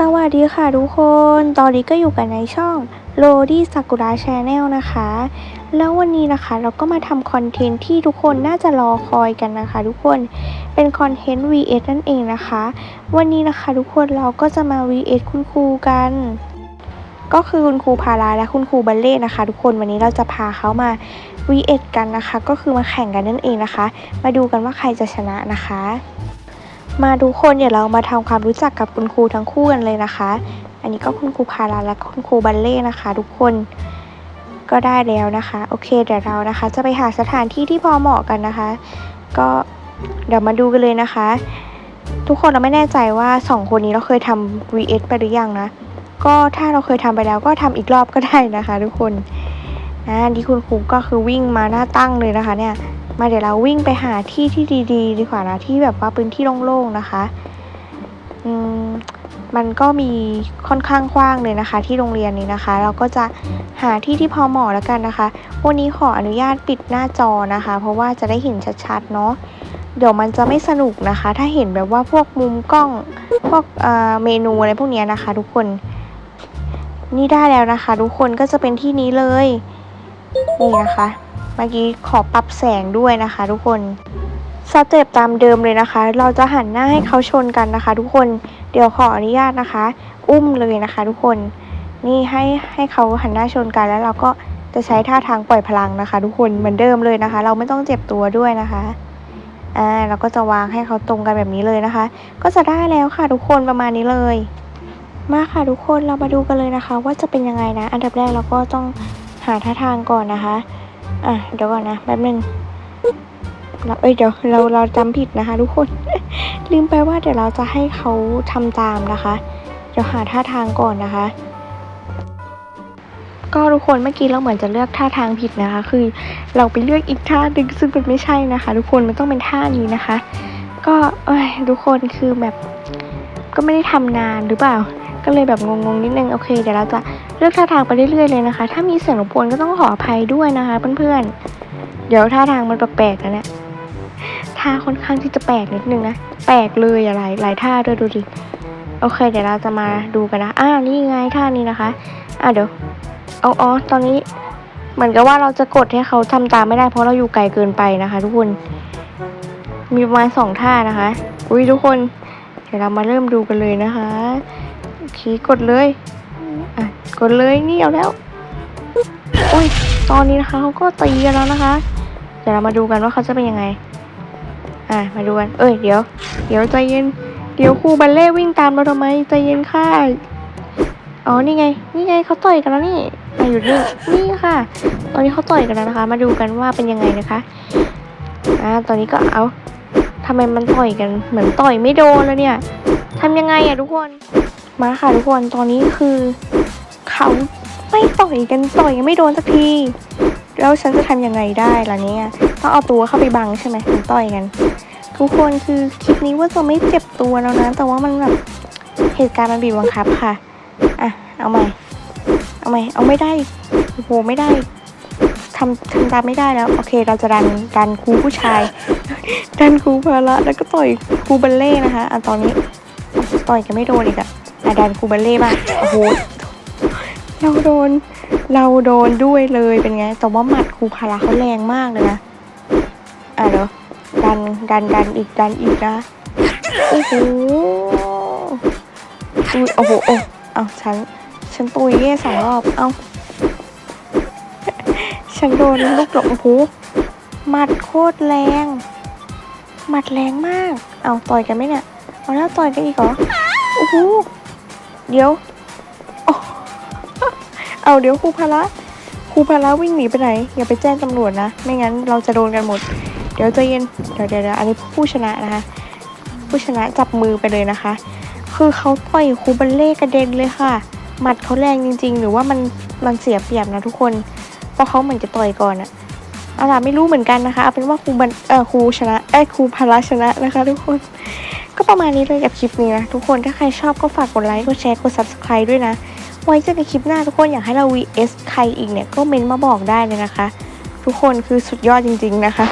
สวัสดีค่ะทุกคน ตอนนี้ก็อยู่กันในช่องโ o ดี้ซากุระชาแนลนะคะ แล้ววันนี้นะคะเราก็มาทำคอนเทนต์ที่ทุกคนน่าจะรอคอยกันนะคะทุกคน เป็นคอนเทนต์ VS นั่นเองนะคะ วันนี้นะคะทุกคนเราก็จะมา VS คุณครูกัน ก็คือคุณครูพาราและคุณครูบัลเล่นะคะ ทุกคนวันนี้เราจะพาเขามา VS กันนะคะ ก็คือมาแข่งกันนั่นเองนะคะ มาดูกันว่าใครจะชนะนะคะ มาทุกคนเดี๋ยวเรามาทำความรู้จักกับคุณครูทั้งคู่กันเลยนะคะ อันนี้ก็คุณครูพาราและคุณครูบัลเล่นะคะ ทุกคนก็ได้แล้วนะคะ โอเคเดี๋ยวเรานะคะ จะไปหาสถานที่ที่พอเหมาะกันนะคะ ก็เดี๋ยวมาดูกันเลยนะคะ ทุกคนเราไม่แน่ใจว่าสองคนนี้เราเคยทำ VS ไปหรือยังนะ ก็ถ้าเราเคยทำไปแล้วก็ทำอีกรอบก็ได้นะคะ ทุกคนอ่าที่คุณครูก็คือวิ่งมาหน้าตั้งเลยนะคะเนี่ย มาเดี๋ยวเราวิ่งไปหาที่ที่ดีๆดีกว่านะที่แบบว่าพื้นที่โล่งๆนะคะอืมมันก็มีค่อนข้างกว้างเลยนะคะ ที่โรงเรียนนี้นะคะ เราก็จะหาที่ที่พอเหมาะแล้วกันนะคะ วันนี้ขออนุญาตปิดหน้าจอนะคะ เพราะว่าจะได้เห็นชัดๆเนาะเดี๋ยวมันจะไม่สนุกนะคะ ถ้าเห็นแบบว่าพวกมุมกล้องพวกเมนูอะไรพวกนี้นะคะ ทุกคน นี่ได้แล้วนะคะ ทุกคนก็จะเป็นที่นี้เลย นี่นะคะ เมื่อกี้ขอปรับแสงด้วยนะคะ ทุกคนสเต็ปตามเดิมเลยนะคะ เราจะหันหน้าให้เขาชนกันนะคะ ทุกคนเดี๋ยวขออนุญาตนะคะ อุ้มเลยนะคะ ทุกคนนี่ให้ให้เขาหันหน้าชนกันแล้วเราก็จะใช้ท่าทางปล่อยพลังนะคะ ทุกคนเหมือนเดิมเลยนะคะ เราไม่ต้องเจ็บตัวด้วยนะคะอ่าเราก็จะวางให้เขาตรงกันแบบนี้เลยนะคะ ก็จะได้แล้วค่ะทุกคนประมาณนี้เลย มาค่ะทุกคนเรามาดูกันเลยนะคะ ว่าจะเป็นยังไงนะ อันดับแรกเราก็ต้องหาท่าทางก่อนนะคะ อะเดี๋ยวก่อนนะแป๊บนึงเราเอ้ยเดี๋ยวเราเราจำผิดนะคะ ทุกคน ลืมไปว่าเดี๋ยวเราจะให้เขาทำตามนะคะ เดี๋ยวหาท่าทางก่อนนะคะ ก็ทุกคนเมื่อกี้เราเหมือนจะเลือกท่าทางผิดนะคะ คือเราไปเลือกอีกท่าหนึ่งซึ่งมันไม่ใช่นะคะ ทุกคนมันต้องเป็นท่านี้นะคะ ก็เอ้ยทุกคนคือแบบก็ไม่ได้ทำนานหรือเปล่า ก็เลยแบบงงๆนิดนึงโอเค เดี๋ยวเราจะ เลือกท่าทางไปเรื่อยๆเลยนะคะ ถ้ามีเสียงรบกวนก็ต้องขออภัยด้วยนะคะเพื่อนๆ เดี๋ยวท่าทางมันแปลกๆนะเนี่ยท่าค่อนข้างที่จะแปลกนิดนึงนะ แปลกเลยอะไรหลายท่าด้วยดูดิ โอเค เดี๋ยวเราจะมาดูกันนะ อ้าว นี่ไงท่านี้นะคะ อะเดี๋ยว เอาอ๋อ ตอนนี้เหมือนกับว่าเราจะกดให้เขาทำตามไม่ได้เพราะเราอยู่ไกลเกินไปนะคะ ทุกคน มีประมาณสองท่านะคะ อุ้ยทุกคน เดี๋ยวเรามาเริ่มดูกันเลยนะคะโอเคกดเลย กดเลยนี่เอาแล้วโอ้ยตอนนี้นะคะเขาก็ตีกันแล้วนะคะ เดี๋ยวเรามาดูกันว่าเขาจะเป็นยังไง อะมาดูกันเอ้ยเดี๋ยว เดี๋ยวใจเย็น เดี๋ยวครูบัลเล่วิ่งตามเราทำไมใจเย็นค่ะ อ๋อนี่ไง นี่ไงเขาต่อยกันแล้วนี่มาอยู่นี่นี่ค่ะ ตอนนี้เขาต่อยกันแล้วนะคะ มาดูกันว่าเป็นยังไงนะคะอ่าตอนนี้ก็เอาทำไมมันต่อยกันเหมือนต่อยไม่โดนแล้วเนี่ยทำยังไงอะทุกคนมาค่ะทุกคนตอนนี้คือ เขาไม่ต่อยกันต่อยยังไม่โดนสักที แล้วฉันจะทำยังไงได้ล่ะเนี่ย ต้องเอาตัวเข้าไปบังใช่ไหมถึงต่อยกัน ทุกคนคือคลิปนี้ว่าจะไม่เจ็บตัวแล้วนะ แต่ว่ามันแบบเหตุการณ์มันบีบบังคับค่ะ อะ เอาใหม่ เอาใหม่ เอาไม่ได้ โอ้โห ไม่ได้ทำทำตามไม่ได้แล้ว โอเค เราจะดันดันครูผู้ชาย ดันครูพละแล้วก็ต่อยครูบัลเล่นะคะ อะตอนนี้ ต่อยกันไม่โดนอีกอะอะดันครูบัลเล่บ้างโอ้โห เราโดน เราโดนด้วยเลยเป็นไง แต่ว่าหมัดครูพาละเขาแรงมากเลยนะ อะเดี๋ยวดันดันดันอีกดันอีกนะ โอ้โหอุ้ยโอ้โหโอ้เอาฉัน ฉันตุยแย่สองรอบ เอาฉันโดนลูกหลงโอ้โหหมัดโคตรแรง หมัดแรงมาก เอาต่อยกันไหมเนี่ย เอาแล้วต่อยกันอีกเหรอ โอ้โห เดี๋ยว เอาเดี๋ยวครูพละครูพละวิ่งหนีไปไหน อย่าไปแจ้งตำรวจนะ ไม่งั้นเราจะโดนกันหมด เดี๋ยวใจเย็น เดี๋ยวเดี๋ยวอันนี้ผู้ชนะนะคะ ผู้ชนะจับมือไปเลยนะคะ คือเขาต่อยครูบัลเล่กระเด็นเลยค่ะ หมัดเขาแรงจริง ๆ หรือว่ามันมันเสียเปรียบนะทุกคน เพราะเขาเหมือนจะต่อยก่อนอะเอาล่ะไม่รู้เหมือนกันนะคะ เอาเป็นว่าครูบันเออครูชนะเอ้ครูพละชนะนะคะ ทุกคน ก็ประมาณนี้เลยกับคลิปนี้นะทุกคน ถ้าใครชอบก็ฝากกดไลค์ กดแชร์ กด subscribe ด้วยนะ ไว้เจอกันคลิปหน้าทุกคนอยากให้เรา vs ใครอีกเนี่ยก็เม้นมาบอกได้เลยนะคะ ทุกคนคือสุดยอดจริง ๆ นะคะ